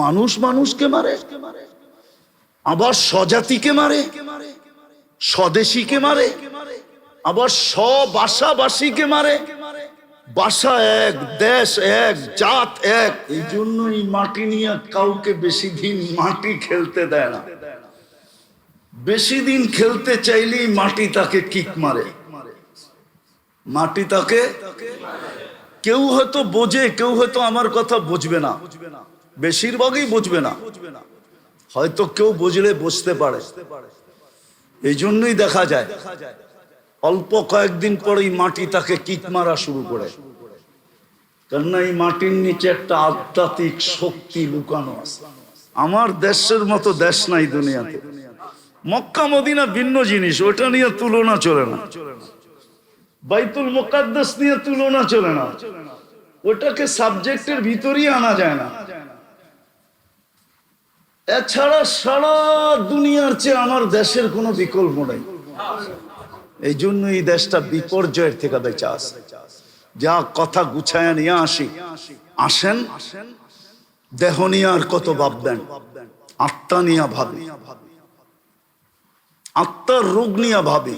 মানুষ মানুষকে মারে, আবার স্বজাতিকে মারে, স্বদেশীকে মারে, আবার স্ববাসাবাসীকে মারে বাসা এক, দেশ এক, জাত এক। এই জন্যই মাটি নিয়ে কাউকে বেশি দিন মাটি খেলতে দেয় না। বেশি দিন খেলতে চাইলেই মাটি তাকে কিক মারে। মাটি তাকে, কেউ হয়তো বোঝে, কেউ হয়তো আমার কথা বুঝবে না বুঝবে না। বেশিরভাগই বুঝবে না। হয়তো কেউ বুঝলে বুঝতে পারে। এই জন্যই দেখা যায়, অল্প কয়েকদিন পরেই মাটি তাকে কিক মারা শুরু করে। কেননা এই মাটির নিচে একটা আধ্যাত্মিক শক্তি লুকানো আছে। আমার দেশের মতো দেশ নাই দুনিয়াতে। মক্কা, মদিনা ভিন্ন জিনিস ওটা নিয়ে তুলনা চলে না। বাইতুল মোকাদ্দাস নিয়ে তুলনা চলে না। ওটাকে সাবজেক্টের ভিতরই আনা যায় না। এছাড়া সারা দুনিয়ার চেয়ে আমার দেশের কোনো বিকল্প নেই। এই জন্য এই দেশটা বিপর্যয়ের থেকে বেঁচে আসে যা কথা গুছায় নিয়ে আসি, আসেন, দেহ নিয়ে আর কত ভাববেন আত্মা নিয়ে ভাবি, আত্মার রোগ নিয়ে ভাবি।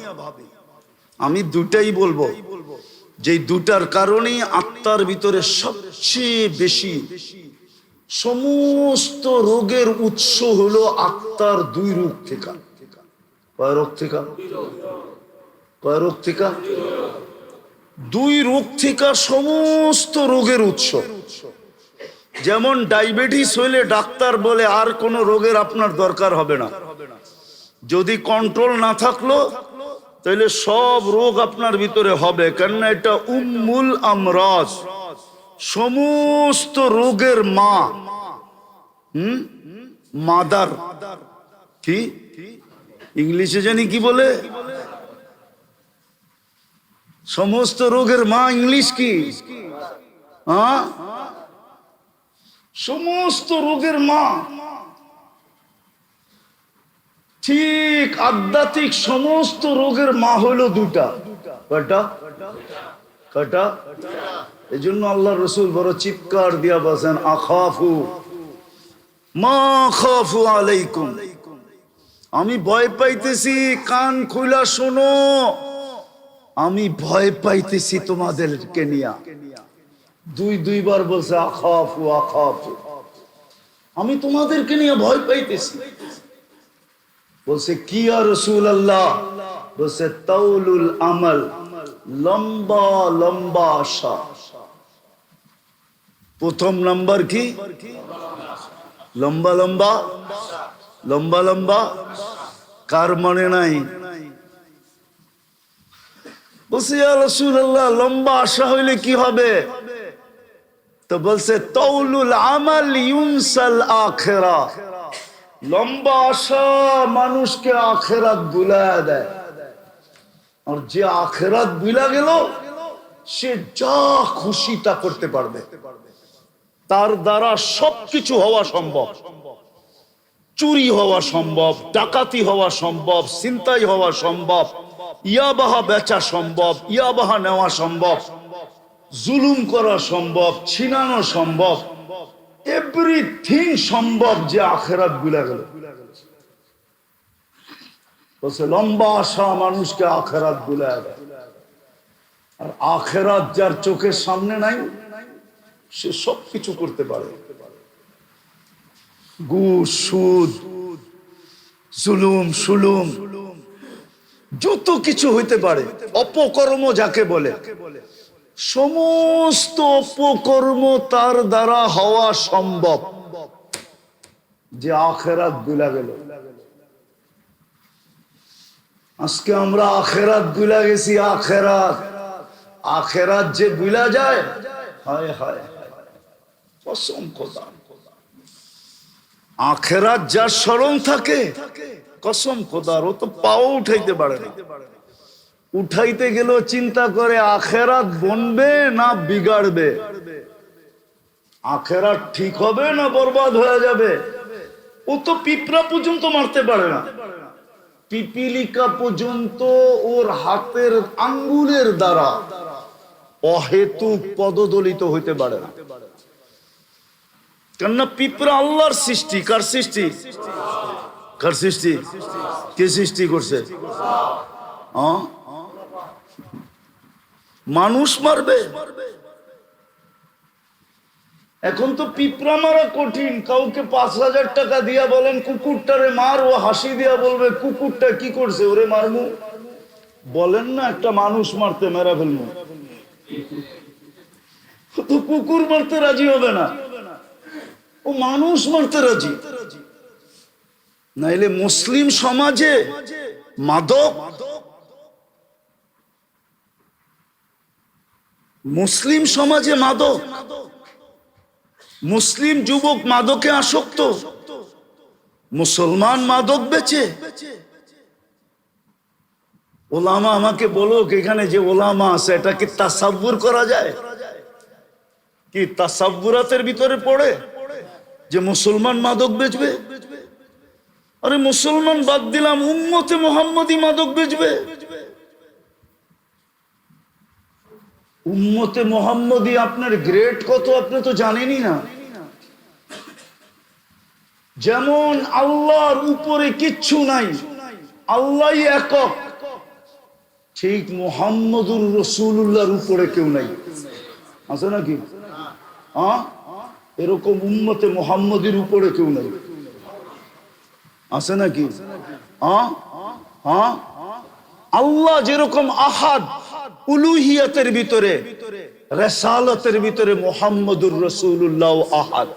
আমি দুটাই বলব যে দুটার কারণেই আত্মার ভিতরে সবচেয়ে বেশি সমস্ত রোগের উৎস হলো আত্মার দুই রোগ থেকে। কয় রোগ থেকে? কয় রোগ থেকে? দুই রোগ থেকে সমস্ত রোগের উৎস। যেমন ডায়াবেটিস হইলে ডাক্তার বলে, আর কোনো রোগের আপনার দরকার হবে না। যদি কন্ট্রোল না থাকল তাহলে সব রোগ আপনার ভিতরে হবে। কেননা এটা উম্মুল আমরাজ। সমস্ত রোগের মা, হুম? মাদার। কি? ইংলিশে জানি কি বলে? সমস্ত রোগের মা ইংলিশ কি? সমস্ত রোগের মা। ঠিক আধ্যাত্মিক সমস্ত রোগের মা হলো দুটা। কয়টা? এই জন্য আল্লাহ রসুল বড় চিৎকার দিয়া বসেন আখাফু, মা খাফু আলাইকুম। আমি ভয় পাইতেছি, কান খুলা শোনো। আমি ভয় পাইতেছি তোমাদেরকে নিয়া। দুই দুইবার বলছে, আখাফু আখাফু। আমি তোমাদেরকে নিয়ে ভয় পাইতেছি। বলছে, কি আর রসুল আল্লাহ বলছে তাউলুল আমল। লম্বা লম্বা আশা। প্রথম নাম্বার কি? লম্বা লম্বা লম্বা লম্বা, কার মনে নাই? লম্বা আশা হইলে কি হবে? তো বলছে, তৌলুল আমাল ইউনসাল আখেরা। লম্বা আশা মানুষকে আখেরাত বুলায় দেয়। আর যে আখেরাত বুলা গেল, সে যা খুশি তা করতে পারবে। তার দ্বারা সবকিছু হওয়া সম্ভব। চুরি হওয়া সম্ভব, ডাকাতি হওয়া সম্ভব চিন্তাই হওয়া সম্ভব, ইয়াবাহা বেচা সম্ভব, ইয়াবাহা নেওয়া সম্ভব, জুলুম করা সম্ভব, ছিনানো সম্ভব এভরিথিং সম্ভব যে আখেরাতগুলা গেল। বলছে, লম্বা আশা মানুষকে আখেরাতগুলা আর আখেরাত যার চোখের সামনে নাই, সে সব কিছু করতে পারে। ঘুষ, সুদ, জুলুম, সুলুম, যত কিছু হইতে পারে, অপকর্ম যাকে বলে, সমস্ত অপকর্ম তার দ্বারা হওয়া সম্ভব। যে আখেরাতগুলা গেল। আজকে আমরা আখেরাতগুলা গেছি, আখেরাত। আখেরাত যে গুলা যায়, হায় কসম আখেরাত যার স্মরণ থাকে, কসম খোদার ও তো পাও উঠাইতে পারে না। উঠাইতে গেলেও চিন্তা করে আখেরাত বনবে না বিগাড়বে? আখেরাত ঠিক হবে না বরবাদ হয়ে যাবে? ও তো পিঁপড়া পর্যন্ত মারতে পারে না। পিপিলিকা পর্যন্ত ওর হাতের আঙ্গুলের দ্বারা অহেতুক পদদলিত হইতে পারে না। কেননা পিঁপড়া আল্লাহর সৃষ্টি, কার সৃষ্টি? কার সৃষ্টি? কে সৃষ্টি করছে? মানুষ মারবে। এখন তো পিঁপড়া মারা কঠিন। কাউকে পাঁচ হাজার টাকা দিয়া বলেন, কুকুরটারে মার, ও হাসি দিয়া বলবে, কুকুরটা কি করছে? ওরে মারমু। বলেন না, একটা মানুষ মারতে মেরা ফেলমু। তো কুকুর মারতে রাজি হবে না। ও মানুষ মারতে রাজি। নাইলে মুসলিম সমাজে মাদক। মুসলিম সমাজে মাদক। মাদক মুসলিম যুবক মাদকে আসক্ত, মুসলমান মাদক বেচে। ওলামা আমাকে বলো এখানে যে ওলামা আছে, এটা কি তাসাব্বুর করা যায়? কি তাসাব্বুরাতের ভিতরে পড়ে যে মুসলমান মাদক বেচবে? আরে মুসলমান বাদ দিলাম, উম্মতে মোহাম্মদী মাদক বেচবে। উম্মতে মোহাম্মদী আপনার গ্রেড কত আপনি তো জানেনই না। যেমন আল্লাহর উপরে কিচ্ছু নাই আল্লাহ একক। ঠিক মোহাম্মদুর রসুল্লাহর উপরে কেউ নাই। আছে নাকি? হ্যাঁ? এরকম উম্মতে মোহাম্মদীর উপরে কেউ নাই। আছে নাকি? হ্যাঁ? হ্যাঁ? আল্লাহ যেরকম আহাদ উলুহিয়াতের ভিতরে, রেসালতের ভিতরে মোহাম্মদুর রসুল্লাহ আহাদ।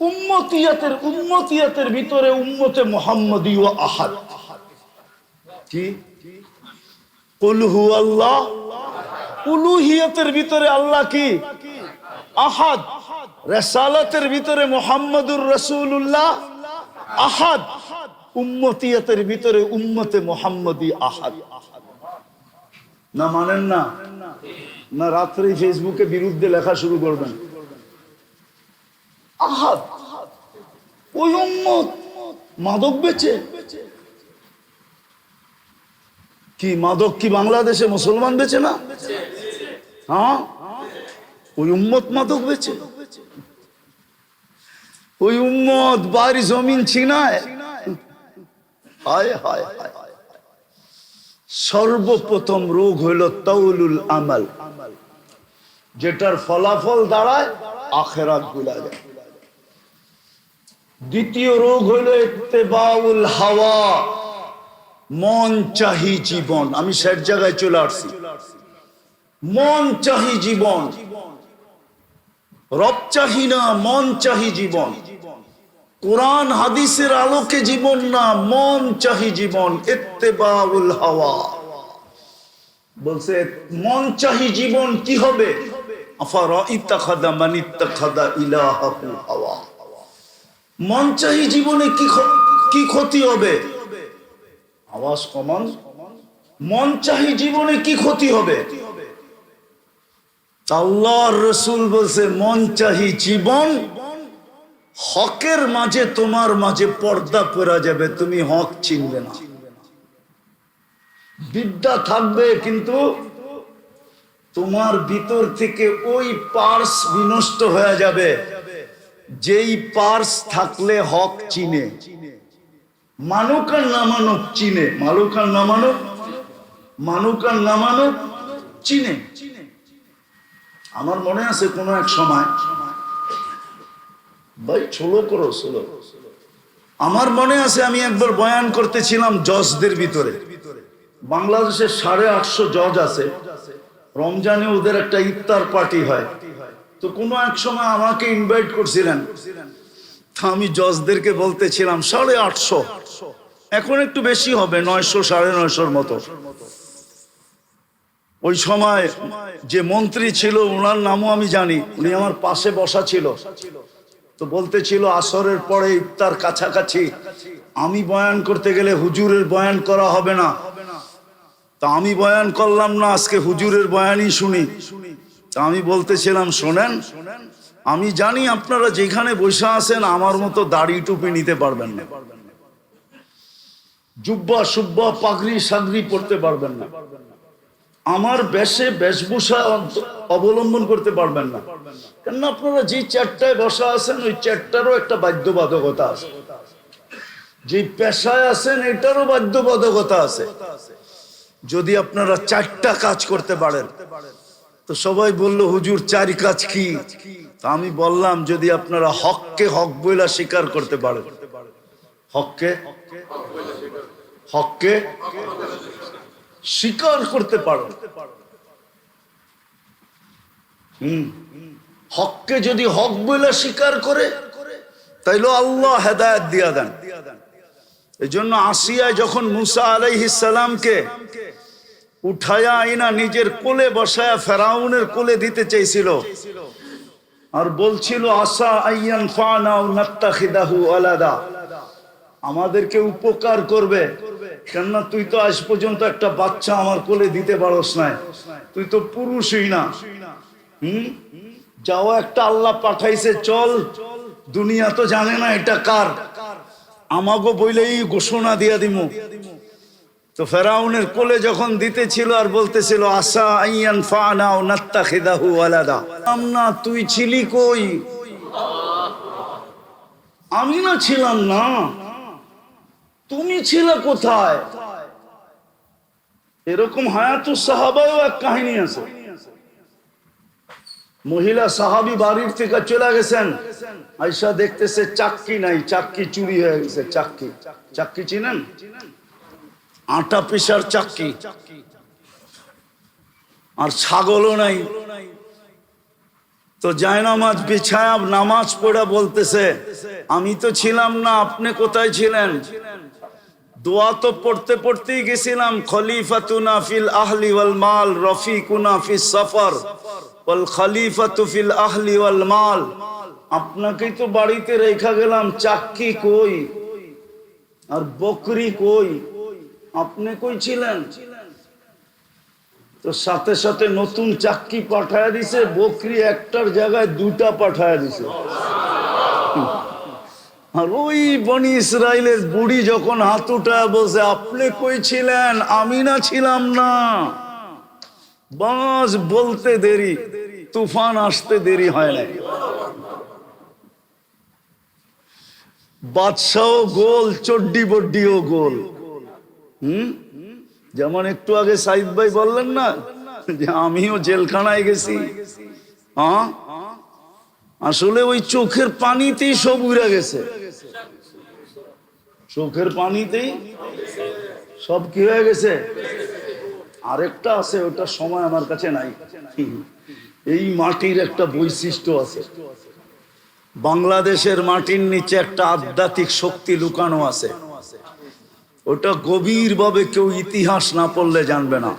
উম্মতিয়াতের উম্মতিয়াতের ভিতরে উম্মতে মোহাম্মদী ও আহাদ। কি? কুলহু আল্লাহ উলুহিয়াতের ভিতরে আল্লাহ কি? আহাদ। রেসালতের ভিতরে মোহাম্মদুর রসুল্লাহ আহাদ। উম্মতিয়াতের ভিতরে উম্মতে মোহাম্মদী আহাদ। না মানেন না। না রাত্রে ফেসবুকে বিরুদ্ধে লেখা শুরু করবেন। আহাদ ওই উম্মত মাদক বেচে। কি মাদক কি বাংলাদেশে মুসলমান বেচে না? হ্যাঁ? ওই উম্মত মাদক বেচে। ওই উম্মত বাড়ি জমিন ছিনায়। হায় হায় হায়। সর্বপ্রথম রোগ হইল তৌলুল আমাল, যেটার ফলাফল দাঁড়ায় আখেরাতগুলা যায়। দ্বিতীয় রোগ হইল ইত্তেবাউল হাওয়া, মন চাহি জীবন। আমি শেষ জায়গায় চলে আসছি। মন চাহি জীবন। রব চাহি না, মন চাহি জীবন। কোরআন হাদিসের আলোকে জীবন না, মন চাহি জীবন ইত্তেবাউল হাওয়া। বলছে, মন চাহি জীবন কি হবে? মান চাহি জীবনে কি ক্ষতি হবে? আওয়াজ কমান। মন চাহি জীবনে কি ক্ষতি হবে? আল্লাহর রসুল বলছে, মন চাহি জীবন হকের মাঝে তোমার মাঝে পর্দা পড়া যাবে, তুমি হক চিনবে না। বিদ্যা থাকবে কিন্তু তোমার ভিতর থেকে ওই পার্স বিনষ্ট হয়ে যাবে, যেই পার্স থাকলে হক চিনে। মানুক আর না মানুক চিনে। মালুক আর না মানুক আর না মানুক চিনে। আমার মনে আছে কোনো এক সময় ভাই ছোলো করো ছোলো আমার মনে আছে আমি একবার বয়ান করতেছিলাম জজদের ভিতরে। বাংলাদেশের সাড়ে আটশো জজ আছে। রমজানে ওদের একটা ইফতার পার্টি হয়। তো কোনো এক সময় আমাকে ইনভাইট করছিলেন। আমি জজদেরকে বলতেছিলাম, সাড়ে আটশো। এখন একটু বেশি হবে, নয়শো, সাড়ে নয়শোর মতো। ওই সময় যে মন্ত্রী ছিল, ওনার নামও আমি জানি। উনি আমার পাশে বসা ছিল। তো বলতেছিল আসরের পরে ইফতার কাছাকাছি। আমি বয়ান করতে গেলে হুজুরের বয়ান করা হবে না। তা আমি বয়ান করলাম না, আজকে হুজুরের বয়ানই শুনি। তা আমি বলতেছিলাম, শোনেন, আমি জানি আপনারা যেখানে বসে আছেন, আমার মতো দাড়ি টুপি নিতে পারবেন না। জুব্বা সুব্বা পাগড়ি সাগরি পড়তে পারবেন না। আমার বেশে বেশভূষা অবলম্বন করতে পারবেন না। কেন আপনারা যে চারটায় বসা আছেন, ওই চারটারও একটা বাধ্যবাধকতা আছে। যে পেশায় আছেন, এটারও বাধ্যবাধকতা আছে। যদি আপনারা চারটা কাজ করতে পারেন, তো সবাই বলল, হুজুর, চারি কাজ কি? আমি বললাম, যদি আপনারা হককে হক বইলা স্বীকার করতে পারেন। হককে? হককে? স্বীকার করতে পারেন হুম। হককে যদি হক বইলা স্বীকার করে, তাইলে আল্লাহ হেদায়ত দিয়া দেন। এই জন্য আসিয়া যখন মুসা আলাইহিসালামকে উঠায়া আইনা নিজের কোলে বসায়া ফেরাউনের কোলে দিতে চাইছিল, আর বলছিল, আসা আইয়ান ফানা নাত্তাখিদাহু আলাদা। আমাদেরকে উপকার করবে। কেননা তুই তো আজ পর্যন্ত একটা বাচ্চা আমার কোলে দিতে পারস না তুই তো পুরুষই না। হুম? যাও একটা আল্লাহ পাঠাইছে, চল। দুনিয়া তো জানে না এটা কার। আমাগো বইলেই ঘোষণা দিয়া দিমু। তো ফেরাউনের কোলে যখন দিতেছিল আর বলতেছিল আসা আইয়ান ফানা ও নাত্তা খেদাহু আলাদা না, তুই ছিলি কই? আমি না ছিলাম না। তুমি ছিলে কোথায়? এরকম হায়াতু সাহাবাও এক কাহিনী আছে। মহিলা সাহাবি বাড়ির থেকে চলে গেছেন। আইসা দেখতেছে চাক্কি নাই, চাক্কি চুরি হয়ে গেছে, চাক্কি। চাক্কি চিনেন? আটা পিসার চাক্কি। আর ছাগলও নাই। তো জায়নামাজ বিছায়া নামাজ পড়া বলতেছে, আমি তো ছিলাম না, আপনি কোথায় ছিলেন? দোয়া তো পড়তে পড়তেই গেছিলাম, খলিফাতুনা ফিল আহলি ওয়াল মাল, রফিকুনা ফিস সফর। ওয়াল খলিফাতু ফিল আহলি ওয়াল মাল। আপনাকেই তো বাড়িতে রেখা গেলাম, চাক্কি কই? আর বকরি কই? আপনি কই ছিলেন? তো সাথে সাথে নতুন চাক্কি পাঠায় দিছে, বকরি একটার জায়গায় দুটা পাঠায় দিছে। আর ওই বনি ইসরায়েলের বুড়ি যখন হাতুটা বসে আপনি কই ছিলেন? আমি না ছিলাম না। বাস বলতে দেরি, তুফান আসতে দেরি হয় না বাদশাহ গোল, চড্ডি বড্ডিও গোল। হুম? যেমন একটু আগে সাইদ ভাই বললেন না, যে আমিও জেলখানায় গেছি। হ্যাঁ আসলে ওই চোখের পানিতেই সব উড়ে গেছে। চোখের পানিতেই সব কি হয়ে গেছে? আরেকটা আছে, ওটা সময় আমার কাছে নাই। এই মাটির একটা বৈশিষ্ট্য আছে। বাংলাদেশের মাটির নিচে একটা আধ্যাত্মিক শক্তি লুকানো আছে। ওটা গভীর ভাবে কেউ ইতিহাস না পড়লে জানবে না।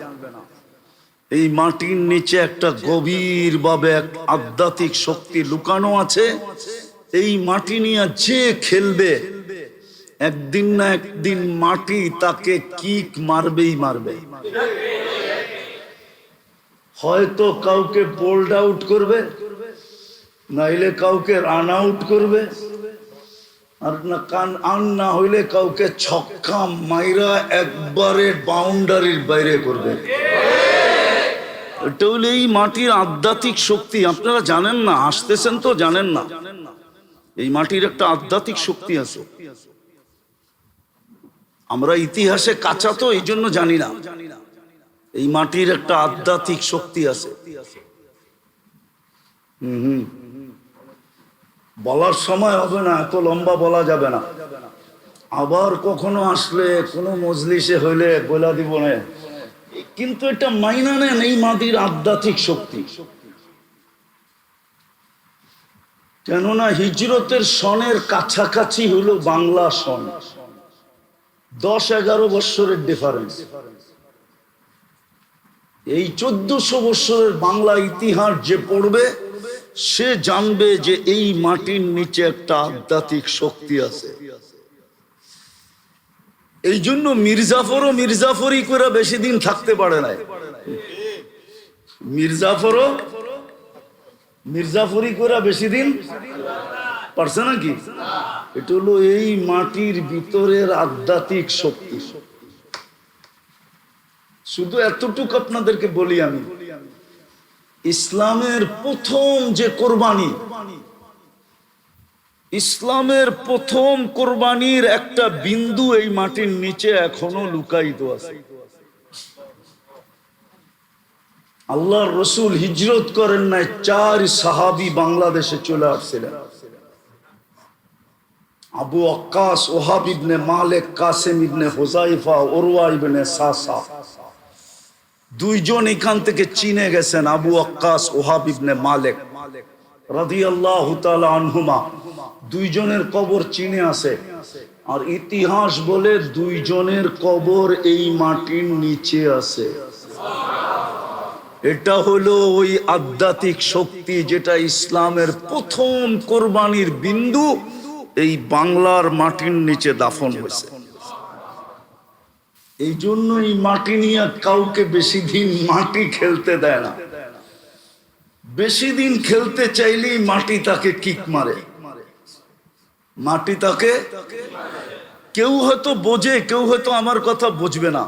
এই মাটির নিচে একটা গভীর ভাবে এক আধ্যাত্মিক শক্তি লুকানো আছে। এই মাটি নিয়ে যে খেলবে, একদিন না একদিন মাটি তাকে কিক মারবেই মারবে। হয়তো কাউকে বোল্ড আউট করবে, নাইলে কাউকে রান আউট করবে, আর না কান আন না হইলে কাউকে ছক্কা মাইরা একবারে বাউন্ডারির বাইরে করবে। এটা হলো এই মাটির আধ্যাত্মিক শক্তি। আপনারা জানেন না আসতেছেন তো জানেন না। এই মাটির একটা আধ্যাত্মিক শক্তি আছে। আমরা ইতিহাসে কাঁচা তো, এই জন্য জানি না। এই মাটির একটা আধ্যাত্মিক শক্তি আছে। হুম বলার সময় হবে না, এত লম্বা বলা যাবে না। আবার কখনো আসলে কোনো মজলিসে হইলে বলা দিব না। কিন্তু এটা মাইনা নেন এই মাটির আধ্যাত্মিক শক্তি। কেননা হিজরতের সনের কাছাকাছি হলো বাংলা সন। দশ এগারো বৎসরের ডিফারেন্স এই চোদ্দশো বৎসরের বাংলা ইতিহাস যে পড়বে, সে জানবে যে এই মাটির নিচে একটা আধ্যাত্মিক শক্তি আছে। এই জন্য মির্জাফরও মির্জাফরই করে বেশি দিন থাকতে পারে না মির্জাফরও মির্জাফরি করে বেশি দিন পারছে নাকি? এটা হলো এই মাটির ভিতরের আধ্যাত্মিক শক্তি। শুধু এতটুকু আপনাদেরকে বলি আমি, ইসলামের প্রথম যে কোরবানি ইসলামের প্রথম কোরবানির একটা বিন্দু এই মাটির নিচে এখনও লুকায়িত আছে। আল্লাহর রসুল হিজরত করেন নাই, চার সাহাবি বাংলাদেশে চলে আসছিলেন। আবু আক্কাস, ওহাব ইবনে মালেক, কাসেম ইবনে হোজাইফা ওরওয়া ইবনে সাসা। দুইজন এখান থেকে চিনে গেছেন, আবু আক্কাস, ওহাব ইবনে মালেক। রাদিয়াল্লাহু তাআলা আনহুমা। দুইজনের কবর চীনে আছে। আর ইতিহাস বলে দুইজনের কবর এই মাটির নিচে আছে। এটা হলো ওই আধ্যাত্মিক শক্তি যেটা ইসলামের প্রথম কোরবানির বিন্দু এই বাংলার মাটির নিচে দাফন হয়েছে। এই জন্য এই মাটি নিয়ে কাউকে বেশি দিন মাটি খেলতে দেয় না। বেশি দিন খেলতে চাইলেই মাটি তাকে কিক মারে। মাটি তাকে, কেউ হয়তো বোঝে, কেউ হয়তো আমার কথা বুঝবে না।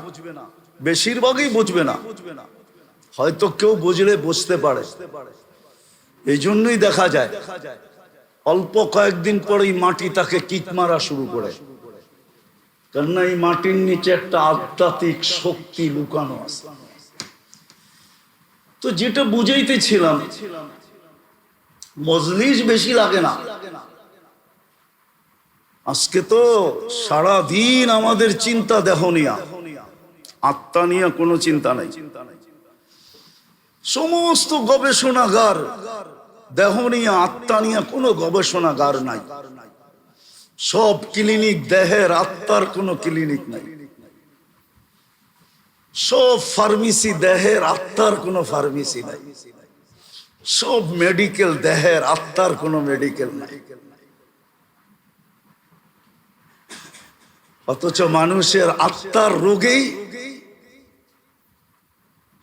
বেশিরভাগই বুঝবে না। হয়তো কেউ বুঝলে বুঝতে পারে। এই জন্যই দেখা যায়, অল্প কয়েকদিন পরেই মাটি তাকে কিক মারা শুরু করে। কেননা এই মাটির নিচে একটা আধ্যাত্মিক শক্তি লুকানো আছে। তো যেটা বুঝাইতেছিলাম, মজলিস বেশি লাগে না। আজকে তো সারা দিন আমাদের চিন্তা দেহ নিয়া। আত্মা নিয়ে কোনো চিন্তা নাই। সমস্ত গবেষণাগার দেহ নিয়ে, আত্মা নিয়ে কোনো গবেষণাগার নাই। সব ক্লিনিক দেহের আত্মার কোনো ক্লিনিক নাই। সব ফার্মেসি দেহের আত্মার কোনো ফার্মেসি নাই। সব মেডিকেল দেহের আত্মার কোনো মেডিকেল নাই। অথচ মানুষের আত্মার রোগেই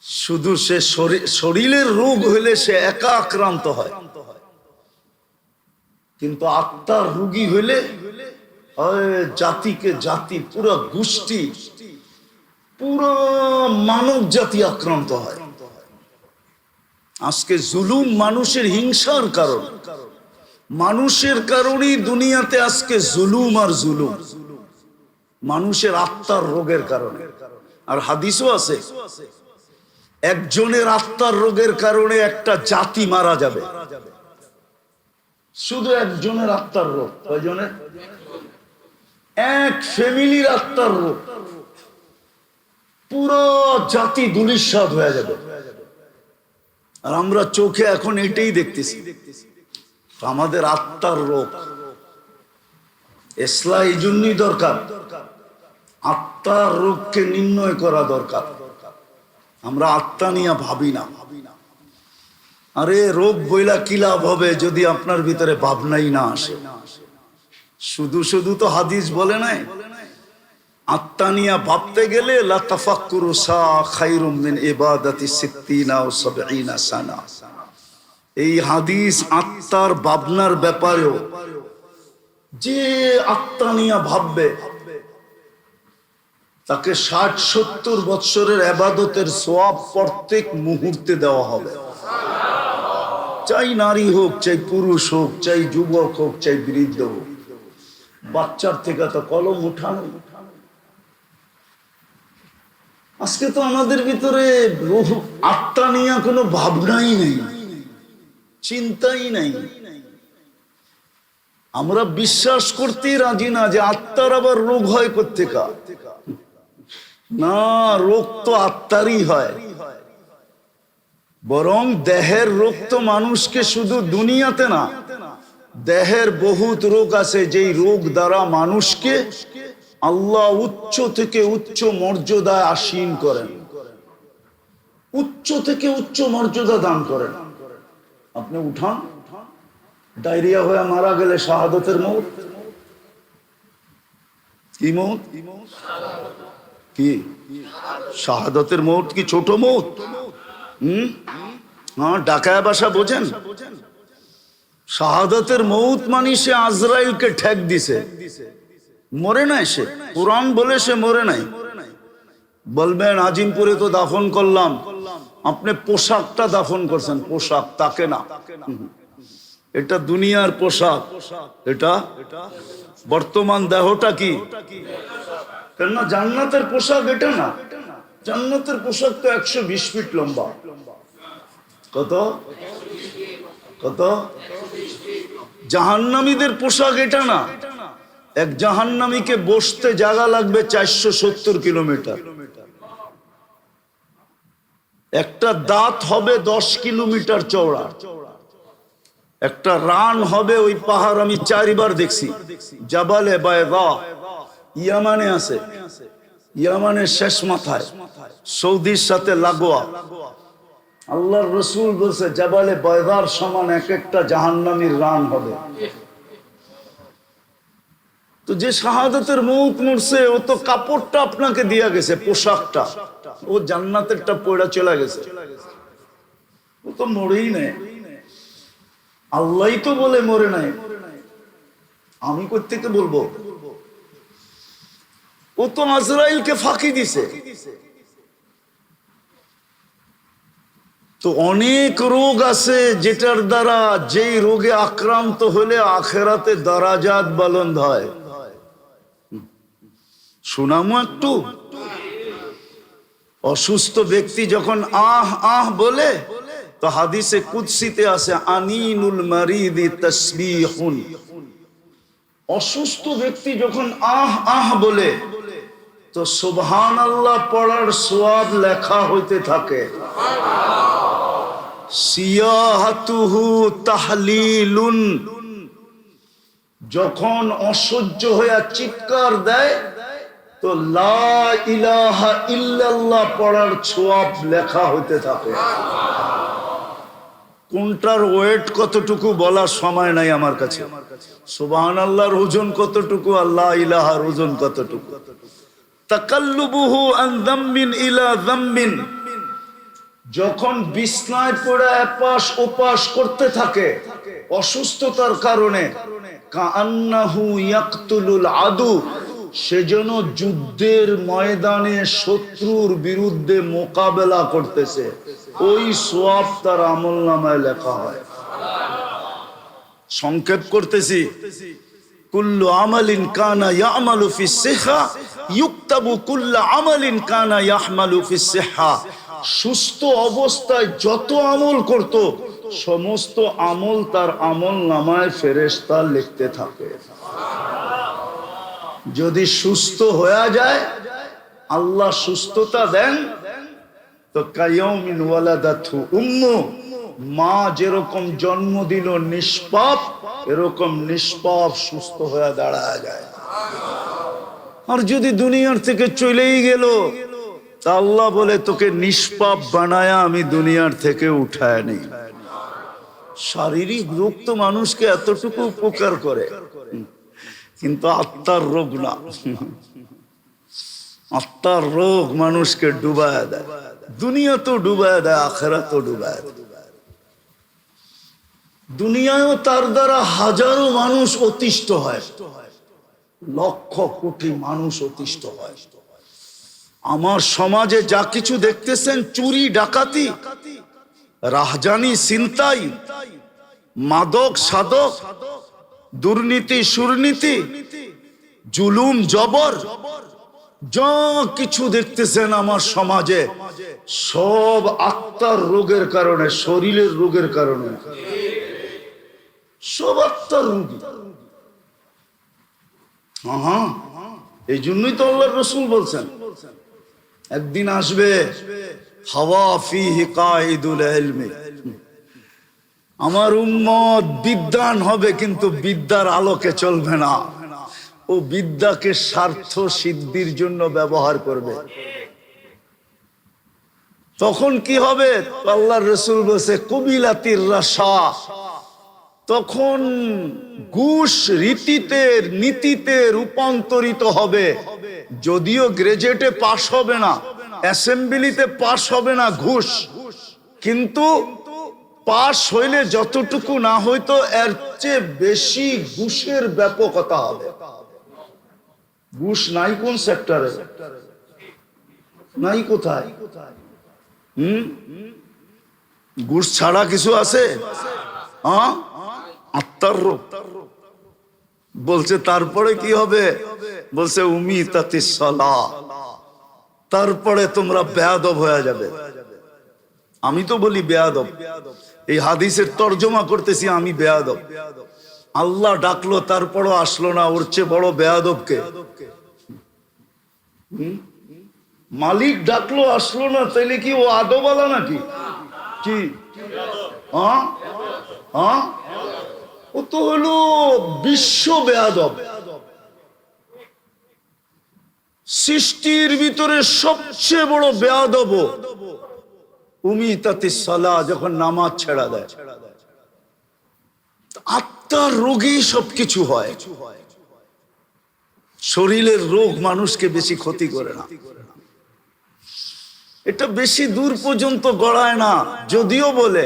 শুধু সে শরীরের রোগ হলে সে একা আক্রান্ত হয়। কিন্তু আত্মার রোগী হলে জাতিকে জাতি, পুরো গোষ্ঠী, পুরো মানব জাতি আক্রান্ত হয়। আজকে জুলুম মানুষের হিংসার কারণ। মানুষের কারণেই দুনিয়াতে আজকে জুলুম আর জুলুম। মানুষের আত্মার রোগের কারণে। আর হাদিসও আছে, একজনের আত্মার রোগের কারণে একটা জাতি মারা যাবে। শুধু একজনের আত্মার রোগ। কয়জনের? এক ফ্যামিলির আত্মার রোগ। পুরো জাতি দুলিশ্বাদ হয়ে যাবে। আর আমরা চোখে এখন এটাই দেখতেছি। আমাদের আত্মার রোগ। এসলা এই জন্যই দরকার। আত্মার রোগকে নির্ণয় করা দরকার। আমরা আত্মা নিয়ে ভাবি না। আরে রোগ বইলা কি লাভ হবে যদি আপনার ভিতরে ভাবনাই না আসে? শুধু শুধু তো হাদিস বলে নাই। আত্মা নিয়ে ভাবতে গেলে সা ও এই হাদিস আত্মার ভাবনার ব্যাপারেও যে আত্মা নিয়ে ভাববে, তাকে ষাট, সত্তর বৎসরের আবাদতের সোয়াব প্রত্যেক মুহূর্তে দেওয়া হবে। চাই নারী হোক, চাই পুরুষ হোক, চাই যুবক হোক, চাই বৃদ্ধ হোক। বাচ্চার থেকে তো কলম উঠানো। আজকে তো আমাদের ভিতরে আত্মা নিয়ে কোনো ভাবনাই নেই, চিন্তাই নাই। আমরা বিশ্বাস করতেই রাজি না যে আত্মার আবার রোগ হয় কোথেকা না, রোগ তো আত্মারই হয়। বরং দেহের রোগ তো মানুষকে শুধু দুনিয়াতে না, দেহের বহুত রোগ আছে যেই রোগ দ্বারা মানুষকে আল্লাহ উচ্চ থেকে উচ্চ মর্যাদায় আসীন করেন। উচ্চ থেকে উচ্চ মর্যাদা দান করেন। আপনি উঠান। ডায়রিয়া হয়ে মারা গেলে শাহাদতের মৌত? কি মৌত? কি? শাহাদতের মৌত কি ছোট মৌত? হুম? হ্যাঁ ডাকায় বাসা বোঝেন? শাহাদতের মৌত মানি সে আজরাইলকে ঠেক দিছে। মরে নাই সে? কোরআন বলে সে মরে নাই। বলবেন, আজিমপুরে তো দাফন করলাম। আপনি পোশাকটা দাফন করছেন। পোশাক তাকে না। এটা দুনিয়ার পোশাক। এটা বর্তমান দেহটা কি? কেননা জান্নাতের পোশাক এটা না। জান্নাতের পোশাক তো একশো বিশ ফিট লম্বা। কত? কত? জাহান্নামীদের পোশাক এটা না। এক জাহান্নামীকে বসতে জায়গা লাগবে চারশো সত্তর কিলোমিটার। একটা দাঁত হবে দশ কিলোমিটার চওড়া। একটা রান হবে ওই পাহাড় আমি চারিবার দেখছি। জাবালে ইয়ামানে আছে। শেষ মাথায়। সৌদির সাথে লাগোয়া। আল্লাহর রসুল বলছে, জাবালে সমান এক একটা জাহান্নামীর রান হবে। তো যে শাহাদতের মুখ মরছে ও তো কাপড়টা আপনাকে দিয়া গেছে, পোশাকটা। ও জান্নাতেরটা পয়ড়া চলে গেছে। ও তো মরেই নেই। আল্লাহই তো বলে মরে নাই। আমি কোথেকে বলব, ও তো আজরাইলকে ফাঁকি দিছে। তো অনেক রোগ আছে যেটার দ্বারা যেই রোগে আক্রান্ত হলে আখেরাতে দারাজাত বালন্দ হয়। শোনামো একটু। অসুস্থ ব্যক্তি যখন আহ আহ বলে তো হাদিসে কুৎসিতে আছে, আনিনুল মারিদি তসবিহুন। অসুস্থ ব্যক্তি যখন আহ আহ বলে, তো সুবহান আল্লাহ পড়ার সোয়াব লেখা হইতে থাকে। সিয়াহাতুহু তাহলিলুন। যখন অসহ্য হইয়া চিৎকার দেয়, তো লা ইলাহা ইল্লাল্লাহ পড়ার ছোয়াব লেখা হইতে থাকে। কোনটার ওয়েট কতটুকু বলার সময় নাই আমার কাছে। সুবহান আল্লাহর ওজন কতটুকু আল্লাহ ইলাহার ওজন কতটুকু। তাকাল্লুবুহু আন যাম্বিন ইলা যাম্বিন যখন বিছনায় পড়ে এপাশ ওপাশ করতে থাকে, অসুস্থতার কারণে কান্নাহু ইয়াকতুলুল আদু সেজন্য যুদ্ধের ময়দানে শত্রুর বিরুদ্ধে মোকাবেলা করতেছে। ওই সোয়াব তার আমল নামায় লেখা হয়। সংক্ষেপ করতেছি। কুল্লু আমালিন কানা ইয়ামালু সিহা, ইউক্তাবু আমালিন কানা ইয়াহমালু সিহা। সুস্থ অবস্থায় যত আমল করত, সমস্ত আমল তার আমল নামায় ফেরেশতা লিখতে থাকে। যদি সুস্থ হয়ে যায়, আল্লাহ সুস্থতা দেন তো কায়মিন উম্মু, মা যেরকম জন্ম দিল নিষ্পাপ, এরকম নিষ্পাপ সুস্থ হয়ে দাঁড়ায় যায়। আর যদি দুনিয়ার থেকে চলেই গেল, তা আল্লাহ বলে, তোকে নিষ্পাপ বানায়া আমি দুনিয়ার থেকে উঠায় নি শারীরিক রোগ তো মানুষকে এতটুকু উপকার করে, কিন্তু আত্মার রোগ না। আত্মার রোগ মানুষকে ডুবায় দেয়। দুনিয়া তো ডুবায় দেয় আখেরা তো ডুবায় দেয়। দুনিয়ায়ও তার দ্বারা হাজারো মানুষ অতিষ্ঠ হয়। লক্ষ কোটি মানুষ অতিষ্ঠ হয়। আমার সমাজে যা কিছু দেখতেছেন, চুরি, ডাকাতি, রাহজানি চিন্তাই মাদক সাধক দুর্নীতি, সুরনীতি, জুলুম, জবর যা কিছু দেখতেছেন আমার সমাজে, সব আত্মার রোগের কারণে, শরীরের রোগের কারণে। সব আত্মার রোগী। এই জন্যই তো আল্লাহ রসুল বলছেন, একদিন আসবে আমার উম্মত বিদ্যান হবে, কিন্তু বিদ্যার আলোকে চলবে না। ও বিদ্যাকে স্বার্থ সিদ্ধির জন্য ব্যবহার করবে। তখন কি হবে? আল্লাহ রসুল বলছে কবিলাতির রাসা তখন ঘুষ রীতিতে, নীতিতে রূপান্তরিত হবে। যদিও গ্রেজুয়েটে পাশ হবে না, অ্যাসেম্বলিতে পাশ হবে না ঘুষ, কিন্তু পাশ হইলে যতটুকু না হইতো, এর চেয়ে বেশি ঘুষের ব্যাপকতা হবে। ঘুষ নাই কোন সেক্টরে নাই কোথায়? হুম? গুড় ছাড়া কিছু আছে? আত্মার রোগ বলছে, তারপরে কি হবে? বলছে উমি তাতে সলা। তারপরে তোমরা বেয়াদব হয়ে যাবে। আমি তো বলি বেয়াদব। এই হাদিসের তর্জমা করতেছি, আমি বেয়াদব। আল্লাহ ডাকলো, তারপরও আসলো না। ওর চেয়ে বড় বেয়াদবকে মালিক ডাকলো, আসলো না, তাইলে কি ও আদবালা নাকি? কি? ও তো হলো বিশ্ব বেয়াদব। সৃষ্টির ভিতরে সবচেয়ে বড় বেয়াদব। উমি তাতে সালা, যখন নামাজ ছেড়া দেয়। ছেড়া দেয় আত্মার রোগেই সবকিছু হয়। শরীরের রোগ মানুষকে বেশি ক্ষতি করে না। এটা বেশি দূর পর্যন্ত গড়ায় না, যদিও বলে,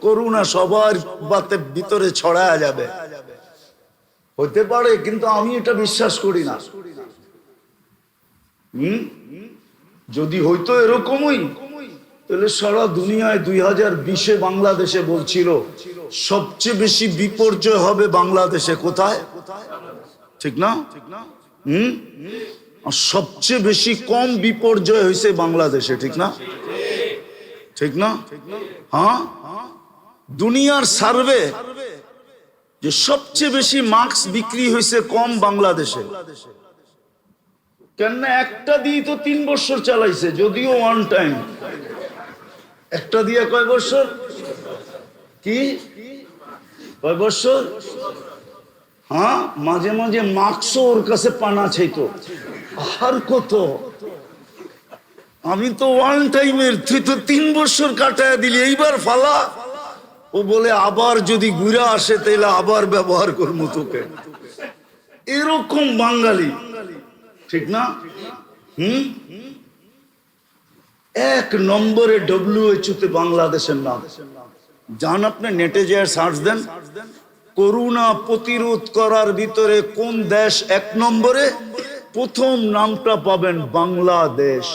করুণা সবার বাতে ভিতরে ছড়ায় যাবে। হতে পারে, কিন্তু আমি এটা বিশ্বাস করি না। হম? যদি হইতো এরকমই, তাহলে সারা দুনিয়ায় দুই হাজার বিশে বাংলাদেশে বলছিল সবচেয়ে বেশি বিপর্যয় হবে বাংলাদেশে কোথায়? ঠিক না? হুম? আর সবচেয়ে বেশি কম বিপর্যয় হয়েছে বাংলাদেশে, ঠিক না? ঠিক না? হ্যাঁ? দুনিয়ার সার্ভে যে সবচেয়ে বেশি মাস্ক বিক্রি হয়েছে কম বাংলাদেশে। কেন একটা দিয়ে তো তিন বছর চালাইছে, যদিও ওয়ান টাইম একটা দিয়ে কয় বছর? কি? কয় বছর হ্যাঁ মাঝে মাঝে মাস্কও ওর কাছে পানা চাইতো। আর কত? আমি তো ওয়ান টাইমের তুই তো তিন বছর কাটায় দিলি, এইবার ফালা। ও বলে, আবার যদি ঘুরে আসে তাহলে আবার ব্যবহার করব তোকে। এরকম বাঙালি। ঠিক না? হুম? এক নম্বরে ডব্লিউএচও তে বাংলাদেশের নাম। যান আপনি নেটে যে সার্চ দেন। করোনা প্রতিরোধ করার ভিতরে কোন দেশ এক নম্বরে? প্রথম নামটা পাবেন বাংলাদেশ।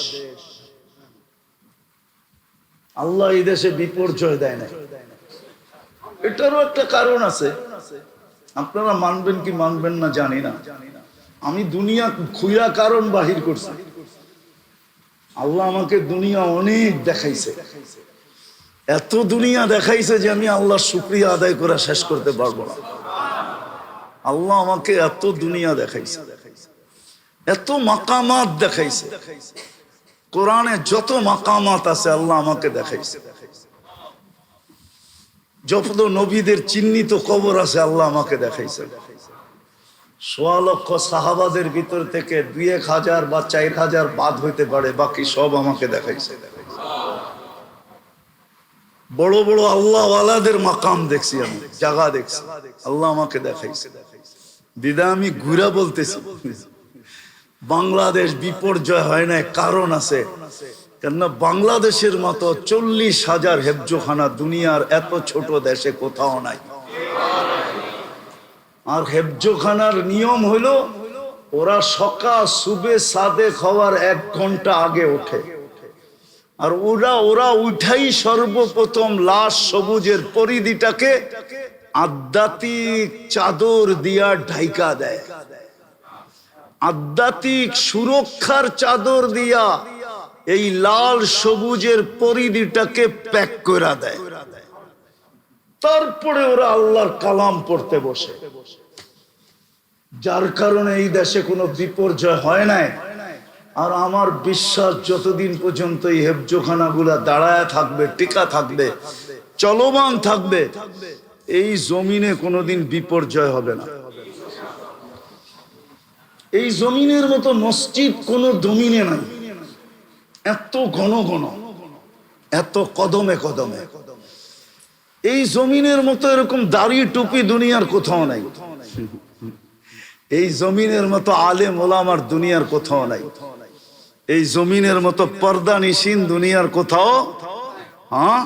আল্লাহ এই দেশে বিপর্যয় দেয় না এটারও একটা কারণ আছে। আপনারা মানবেন কি মানবেন না জানি না। আমি দুনিয়া খুইরা কারণ বাহির করছি। আল্লাহ আমাকে দুনিয়া অনেক দেখাইছে দেখাইছে। এত দুনিয়া দেখাইছে যে আমি আল্লাহ শুক্রিয়া আদায় করে শেষ করতে পারব না। আল্লাহ আমাকে এত দুনিয়া দেখাইছে, এত মাকামাত দেখাইছে। কোরআনে যত মাকামাত আছে আল্লাহ আমাকে দেখাইছে। যত নবীদের চিহ্নিত কবর আছে আল্লাহ আমাকে দেখাইছে। সোয়া লক্ষ সাহাবাদের ভিতর থেকে দুই এক হাজার বা চার হাজার বাদ হইতে পারে, বাকি সব আমাকে দেখাইছে। বড় বড় আল্লাহওয়ালাদের মাকাম দেখছি আমি জায়গা দেখছি। আল্লাহ আমাকে দেখাইছে। দিদা, আমি ঘুরা বলতেছি, বাংলাদেশ বিপর্যয় হয় না কারণ আছে। কেননা বাংলাদেশের মতো চল্লিশ হাজার হেফজোখানা দুনিয়ার এত ছোট দেশে কোথাও নাই। আর হেফজোখানার নিয়ম হলো ওরা সকাল, সুবে সাদে খাওয়ার এক ঘণ্টা আগে ওঠে। আর ওরা ওরা উঠাই সর্বপ্রথম লাশ সবুজের পরিধিটাকে আধ্যাত্মিক চাদর দিয়া ঢাইকা দেয়। আধ্যাত্মিক সুরক্ষার চাদর দিয়া এই লাল সবুজের পরিধিটাকে প্যাক করে দেয়। তারপরে ওরা আল্লাহর কালাম পড়তে বসে। যার কারণে এই দেশে কোনো বিপর্যয় হয় নাই। আর আমার বিশ্বাস যতদিন পর্যন্ত এই হেফজোখানা গুলা দাঁড়ায় থাকবে, টিকা থাকবে, চলমান থাকবে, এই জমিনে কোনোদিন বিপর্যয় হবে না। এই জমিনের মতো মসজিদ কোন জমিনে নাই। এত ঘন ঘন, এত কদমে কদমে। এই জমিনের মতো এরকম দাড়ি টুপি দুনিয়ার কোথাও নাই। এই জমিনের মতো আলেম ওলামার দুনিয়ার কোথাও নাই। এই জমিনের মতো পর্দা নিশিন দুনিয়ার কোথাও হ্যাঁ?